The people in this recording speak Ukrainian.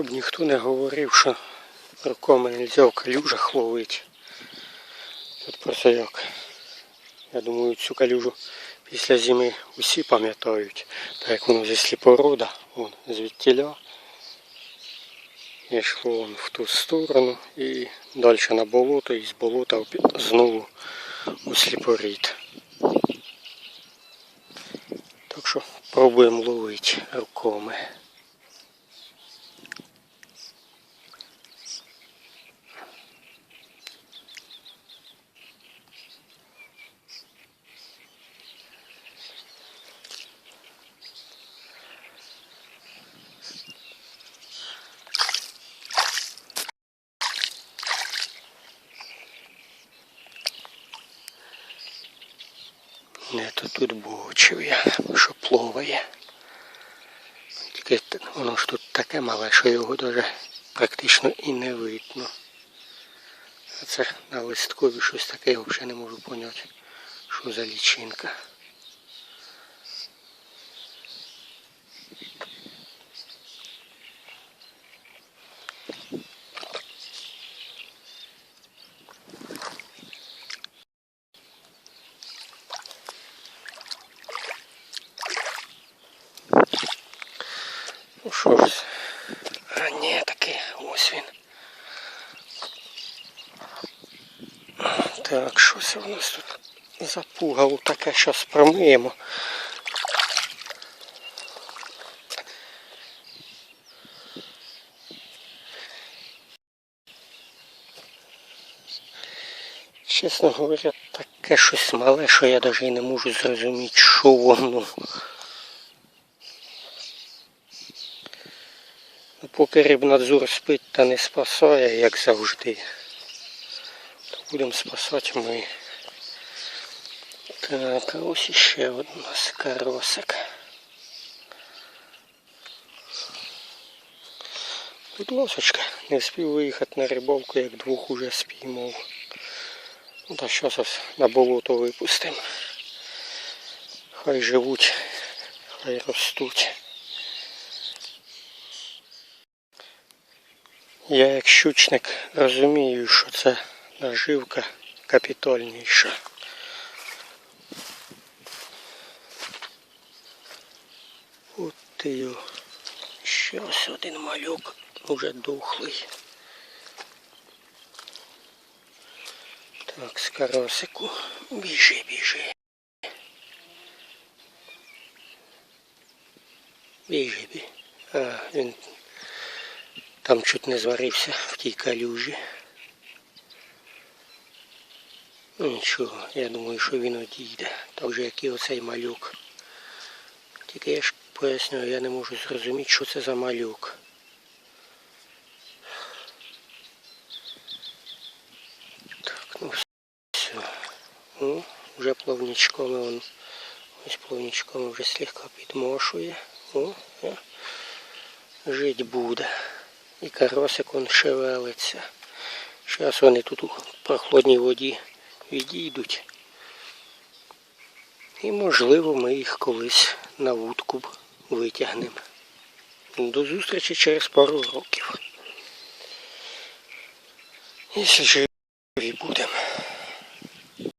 Щоб ніхто не говорив, що руками не можна в калюжах ловити. Тут просто як. Я думаю, цю калюжу після зими усі пам'ятають. Так як воно зі сліпорода, вон звідтіля. Йшло вон в ту сторону і далі на болото, і з болота знову у сліпорід. Так що пробуємо ловити руками. Не то тут бочив я, що плаває. Тільки воно ж тут таке мале, що його даже практично і не видно. А це на листкові щось таке, я взагалі не можу поняти, що за лічинка. Що ж, а ні, таки, ось він. Так, що це у нас тут запугало таке, щас промиємо. Чесно говоря, таке щось мале, що я навіть не можу зрозуміти, що воно. Поки рибнадзор спить та не спасає, як завжди, то будемо спасати ми. Так, а ось іще у нас каросик. Будь ласочка, не встиг виїхати на рибалку, як двох уже спіймав. Ну та що зараз на болото випустимо. Хай живуть, хай ростуть. Я як щучник розумію, що це наживка капітальніша. От ти його. Ще ось один малюк, уже духлий. Так, з карасику. Біжи, біжи. Біжи, біжи. А, він там чуть не зварився в тій калюжі. Нічого, я думаю, що він одійде. Так же, як і оцей малюк. Тільки я ж поясню, я не можу зрозуміти, що це за малюк. Так, ну все. Ну, вже плавничками он. Ось плавничками вже слегка підмошує. О, о. Жить буде. І каросик он шевелиться. Зараз вони тут у прохладній воді відійдуть. І можливо ми їх колись на вудку витягнемо. До зустрічі через пару років. Якщо живі будемо.